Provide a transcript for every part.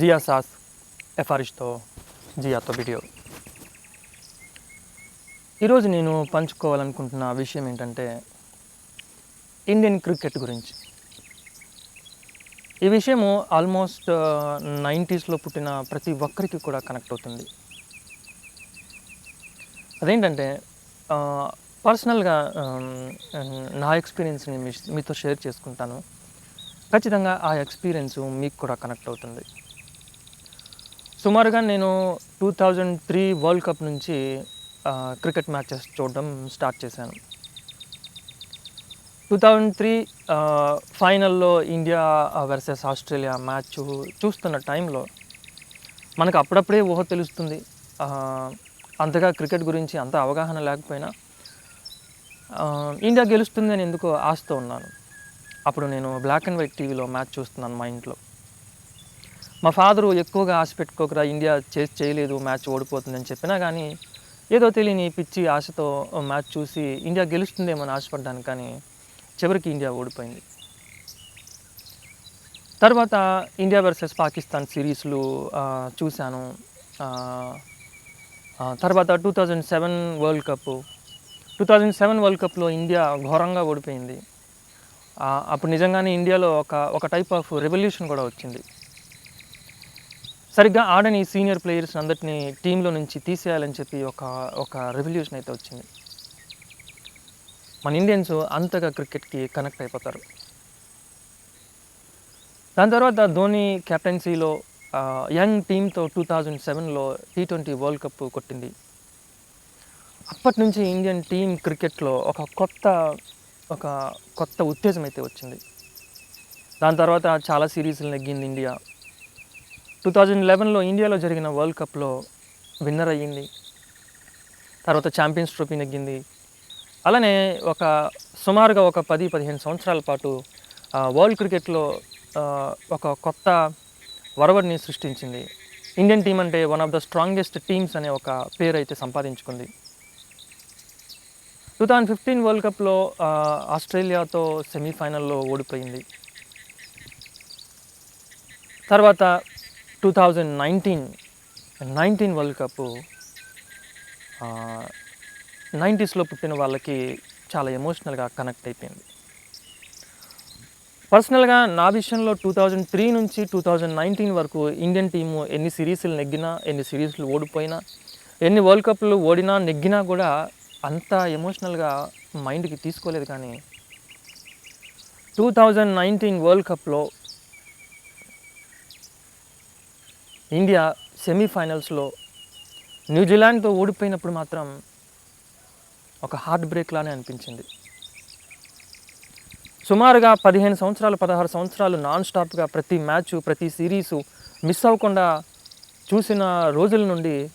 జియా సాస్ ఎఫారిష్తో జియాతో వీడియో ఈరోజు నేను పంచుకోవాలనుకుంటున్న విషయం ఏంటంటే ఇండియన్ క్రికెట్ గురించి. ఈ విషయము ఆల్మోస్ట్ నైంటీస్లో పుట్టిన ప్రతి ఒక్కరికి కూడా కనెక్ట్ అవుతుంది. అదేంటంటే పర్సనల్గా నా ఎక్స్పీరియన్స్ని మీ మీతో షేర్ చేసుకుంటాను. ఖచ్చితంగా ఆ ఎక్స్పీరియన్స్ మీకు కూడా కనెక్ట్ అవుతుంది. సుమారుగా నేను two thousand three world cup నుంచి క్రికెట్ మ్యాచెస్ చూడడం స్టార్ట్ చేశాను. టూ థౌజండ్ త్రీ ఫైనల్లో ఇండియా వర్సెస్ ఆస్ట్రేలియా మ్యాచ్ చూస్తున్న టైంలో మనకు అప్పుడప్పుడే ఊహ తెలుస్తుంది. అంతగా క్రికెట్ గురించి అంత అవగాహన లేకపోయినా ఇండియా గెలుస్తుంది అని ఎందుకో ఆశతో ఉన్నాను. అప్పుడు నేను బ్లాక్ అండ్ వైట్ టీవీలో మ్యాచ్ చూస్తున్నాను మా ఇంట్లో. మా ఫాదరు ఎక్కువగా ఆశ పెట్టుకోకరా ఇండియా చేసి చేయలేదు మ్యాచ్ ఓడిపోతుందని చెప్పినా కానీ ఏదో తెలియని పిచ్చి ఆశతో మ్యాచ్ చూసి ఇండియా గెలుస్తుందేమో అని ఆశపడ్డాను కానీ చివరికి ఇండియా ఓడిపోయింది. తర్వాత ఇండియా వర్సెస్ పాకిస్తాన్ సిరీస్లు చూశాను. తర్వాత two thousand seven world cup. Two thousand seven world కప్లో ఇండియా ఘోరంగా ఓడిపోయింది. అప్పుడు నిజంగానే ఇండియాలో ఒక ఒక టైప్ ఆఫ్ రెవల్యూషన్ కూడా వచ్చింది. సరిగ్గా ఆడని సీనియర్ ప్లేయర్స్ అందరినీ టీంలో నుంచి తీసేయాలని చెప్పి ఒక ఒక రెవల్యూషన్ అయితే వచ్చింది. మన ఇండియన్స్ అంతగా క్రికెట్కి కనెక్ట్ అయిపోతారు. దాని తర్వాత ధోని కెప్టెన్సీలో యంగ్ టీంతో టూ థౌజండ్ సెవెన్లో టీ ట్వంటీ వరల్డ్ కప్ కొట్టింది. అప్పటి నుంచి ఇండియన్ టీం క్రికెట్లో ఒక కొత్త ఒక కొత్త ఉత్తేజం అయితే వచ్చింది. దాని తర్వాత చాలా సిరీస్లు నెగ్గింది ఇండియా. టూ థౌజండ్ లెవెన్లో ఇండియాలో జరిగిన వరల్డ్ కప్లో విన్నర్ అయ్యింది. తర్వాత ఛాంపియన్స్ ట్రోఫీ నెగ్గింది. అలానే ఒక సుమారుగా ఒక పది పదిహేను సంవత్సరాల పాటు వరల్డ్ క్రికెట్లో ఒక కొత్త వరవడిని సృష్టించింది. ఇండియన్ టీం అంటే one of the strongest teams అనే ఒక పేరు అయితే సంపాదించుకుంది. టూ థౌజండ్ ఫిఫ్టీన్ వరల్డ్ కప్లో ఆస్ట్రేలియాతో సెమీఫైనల్లో ఓడిపోయింది. తర్వాత two thousand nineteen nineteen world cup నైంటీస్లో పుట్టిన వాళ్ళకి చాలా ఎమోషనల్గా కనెక్ట్ అయిపోయింది. పర్సనల్గా నా విషయంలో టూ థౌజండ్ త్రీ నుంచి టూ థౌజండ్ నైన్టీన్ వరకు ఇండియన్ టీము ఎన్ని సిరీస్లు నెగ్గినా ఎన్ని సిరీస్లు ఓడిపోయినా ఎన్ని వరల్డ్ కప్లు ఓడినా నెగ్గినా కూడా అంత ఎమోషనల్గా మైండ్కి తీసుకోలేదు కానీ టూ థౌజండ్ నైన్టీన్ వరల్డ్ కప్లో ఇండియా సెమీఫైనల్స్లో న్యూజిలాండ్తో ఓడిపోయినప్పుడు మాత్రం ఒక హార్ట్ బ్రేక్ లానే అనిపించింది. సుమారుగా పదిహేను సంవత్సరాలు పదహారు సంవత్సరాలు నాన్ స్టాప్గా ప్రతి మ్యాచ్ ప్రతి సిరీసు మిస్ అవ్వకుండా చూసిన రోజుల నుండి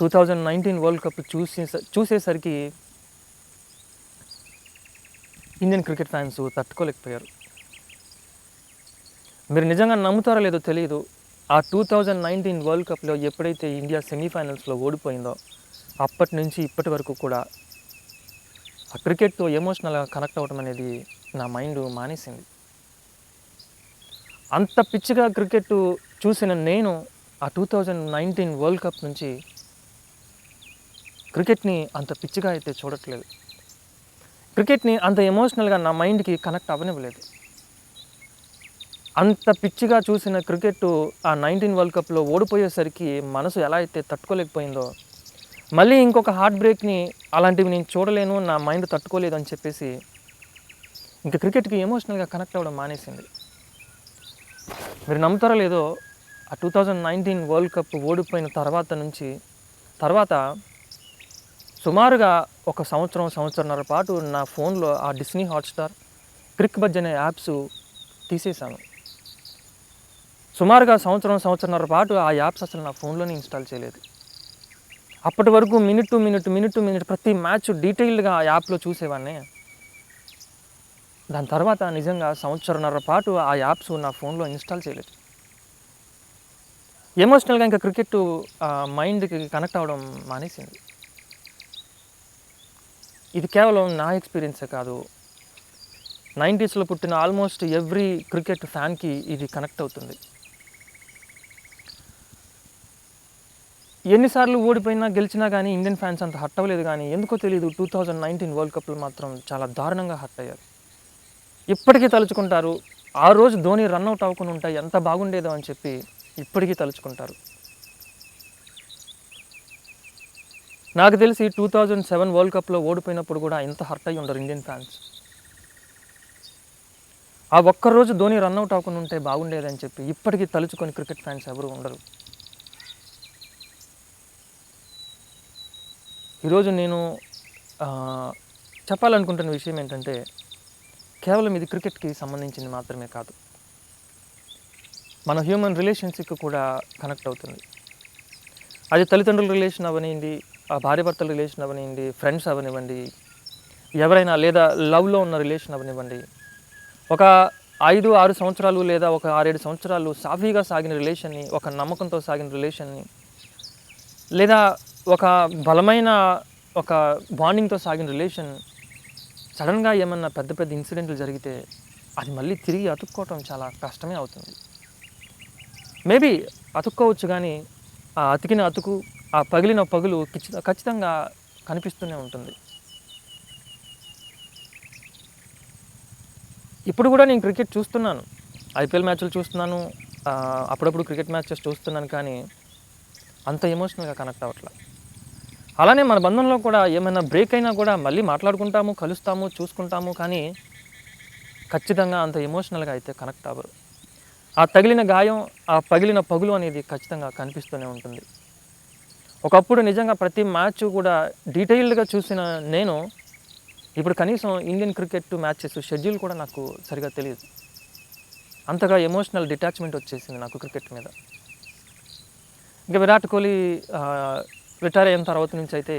two thousand nineteen world cup చూసే చూసేసరికి ఇండియన్ క్రికెట్ ఫ్యాన్స్ తట్టుకోలేకపోయారు. మీరు నిజంగా నమ్ముతారో లేదో తెలియదు ఆ టూ థౌజండ్ నైన్టీన్ వరల్డ్ కప్లో ఎప్పుడైతే ఇండియా సెమీఫైనల్స్లో ఓడిపోయిందో అప్పటి నుంచి ఇప్పటి వరకు కూడా ఆ క్రికెట్తో ఎమోషనల్గా కనెక్ట్ అవ్వడం అనేది నా మైండ్ మానేసింది. అంత పిచ్చిగా క్రికెట్ చూసిన నేను ఆ two thousand nineteen world cup నుంచి క్రికెట్ని అంత పిచ్చిగా అయితే చూడట్లేదు. క్రికెట్ని అంత ఎమోషనల్గా నా మైండ్కి కనెక్ట్ అవ్వనివ్వలేదు. అంత పిచ్చిగా చూసిన క్రికెట్ ఆ నైన్టీన్ వరల్డ్ కప్లో ఓడిపోయేసరికి మనసు ఎలా అయితే తట్టుకోలేకపోయిందో మళ్ళీ ఇంకొక హార్ట్ బ్రేక్ని అలాంటివి నేను చూడలేను నా మైండ్ తట్టుకోలేదు అని చెప్పేసి ఇంకా క్రికెట్కి ఎమోషనల్గా కనెక్ట్ అవ్వడం మానేసింది. మీరు నమ్ముతారో లేదో ఆ two thousand nineteen world cup ఓడిపోయిన తర్వాత నుంచి తర్వాత సుమారుగా ఒక సంవత్సరం సంవత్సరంన్నర పాటు నా ఫోన్లో ఆ డిస్నీ హాట్స్టార్ క్రిక్ బజ్ అనే యాప్స్ తీసేశాను. సుమారుగా సంవత్సరం సంవత్సరంన్నర పాటు ఆ యాప్స్ అసలు నా ఫోన్లోనే ఇన్స్టాల్ చేయలేదు. అప్పటి వరకు minute to minute minute to minute ప్రతి మ్యాచ్ డీటెయిల్డ్గా ఆ యాప్లో చూసేవాడిని. దాని తర్వాత నిజంగా సంవత్సరంన్నర పాటు ఆ యాప్స్ నా ఫోన్లో ఇన్స్టాల్ చేయలేదు. ఎమోషనల్గా ఇంకా క్రికెట్ మైండ్కి కనెక్ట్ అవ్వడం మానేసింది. ఇది కేవలం నా ఎక్స్పీరియన్సే కాదు. నైంటీస్లో పుట్టిన ఆల్మోస్ట్ ఎవ్రీ క్రికెట్ ఫ్యాన్కి ఇది కనెక్ట్ అవుతుంది. ఎన్నిసార్లు ఓడిపోయినా గెలిచినా కానీ ఇండియన్ ఫ్యాన్స్ అంత హర్ట్ అవ్వలేదు కానీ ఎందుకో తెలియదు టూ థౌజండ్ నైన్టీన్ వరల్డ్ కప్లో మాత్రం చాలా దారుణంగా హర్ట్ అయ్యారు. ఇప్పటికీ తలుచుకుంటారు ఆ రోజు ధోని రన్అట్ అవ్వకుండా ఉంటాయి ఎంత బాగుండేదో అని చెప్పి ఇప్పటికీ తలుచుకుంటారు. నాకు తెలిసి టూ థౌజండ్ సెవెన్ వరల్డ్ కప్లో ఓడిపోయినప్పుడు కూడా ఇంత హర్ట్ అయ్యి ఉండరు ఇండియన్ ఫ్యాన్స్. ఆ ఒక్కరోజు ధోని రన్అట్ అవ్వకుండా ఉంటే బాగుండేదని చెప్పి ఇప్పటికీ తలుచుకొని క్రికెట్ ఫ్యాన్స్ ఎవరు ఉండరు. ఈరోజు నేను చెప్పాలనుకుంటున్న విషయం ఏంటంటే కేవలం ఇది క్రికెట్కి సంబంధించింది మాత్రమే కాదు. మన హ్యూమన్ రిలేషన్షిప్కి కూడా కనెక్ట్ అవుతుంది. అది తల్లిదండ్రుల రిలేషన్ అవనివ్వండి ఆ భార్యాభర్తల రిలేషన్ అవనివ్వండి ఫ్రెండ్స్ అవనివ్వండి ఎవరైనా లేదా లవ్లో ఉన్న రిలేషన్ అవనివ్వండి ఒక ఐదు ఆరు సంవత్సరాలు లేదా ఒక ఆరేడు సంవత్సరాలు సాఫీగా సాగిన రిలేషన్ని ఒక నమ్మకంతో సాగిన రిలేషన్ని లేదా ఒక బలమైన ఒక బాండింగ్తో సాగిన రిలేషన్ సడన్గా ఏమన్నా పెద్ద పెద్ద ఇన్సిడెంట్లు జరిగితే అది మళ్ళీ తిరిగి అతుక్కోవటం చాలా కష్టమే అవుతుంది. మేబీ అతుక్కోవచ్చు కానీ ఆ అతికిన అతుకు ఆ పగిలిన పగులు ఖచ్చితంగా కనిపిస్తూనే ఉంటుంది. ఇప్పుడు కూడా నేను క్రికెట్ చూస్తున్నాను. ఐపీఎల్ మ్యాచ్లు చూస్తున్నాను. అప్పుడప్పుడు క్రికెట్ మ్యాచెస్ చూస్తున్నాను కానీ అంత ఎమోషనల్గా కనెక్ట్ అవ్వట్లేదు అలానే మన బంధంలో కూడా ఏమైనా బ్రేక్ అయినా కూడా మళ్ళీ మాట్లాడుకుంటాము కలుస్తాము చూసుకుంటాము కానీ ఖచ్చితంగా అంత ఎమోషనల్గా అయితే కనెక్ట్ అవ్వరు. ఆ తగిలిన గాయం ఆ పగిలిన పగులు అనేది ఖచ్చితంగా కనిపిస్తూనే ఉంటుంది. ఒకప్పుడు నిజంగా ప్రతి మ్యాచ్ కూడా డీటెయిల్డ్గా చూసిన నేను ఇప్పుడు కనీసం ఇండియన్ క్రికెట్ మ్యాచెస్ షెడ్యూల్ కూడా నాకు సరిగా తెలియదు. అంతగా ఎమోషనల్ డిటాచ్మెంట్ వచ్చేసింది నాకు క్రికెట్ మీద. ఇంకా విరాట్ కోహ్లీ రిటైర్ అయిన తర్వాత నుంచి అయితే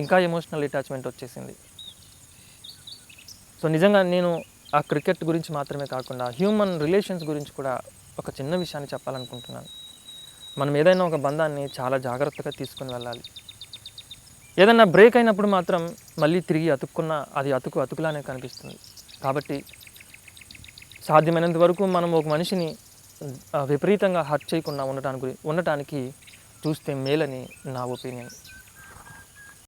ఇంకా ఎమోషనల్ అటాచ్మెంట్ వచ్చేసింది. సో నిజంగా నేను ఆ క్రికెట్ గురించి మాత్రమే కాకుండా హ్యూమన్ రిలేషన్స్ గురించి కూడా ఒక చిన్న విషయాన్ని చెప్పాలనుకుంటున్నాను. మనం ఏదైనా ఒక బంధాన్ని చాలా జాగ్రత్తగా తీసుకుని వెళ్ళాలి. ఏదైనా బ్రేక్ అయినప్పుడు మాత్రం మళ్ళీ తిరిగి అతుక్కున్న అది అతుకు అతుకులానే కనిపిస్తుంది. కాబట్టి సాధ్యమైనంత వరకు మనం ఒక మనిషిని విపరీతంగా హర్ట్ చేయకుండా ఉండటానికి ఉండటానికి చూస్తే మేలని నా ఒపీనియన్.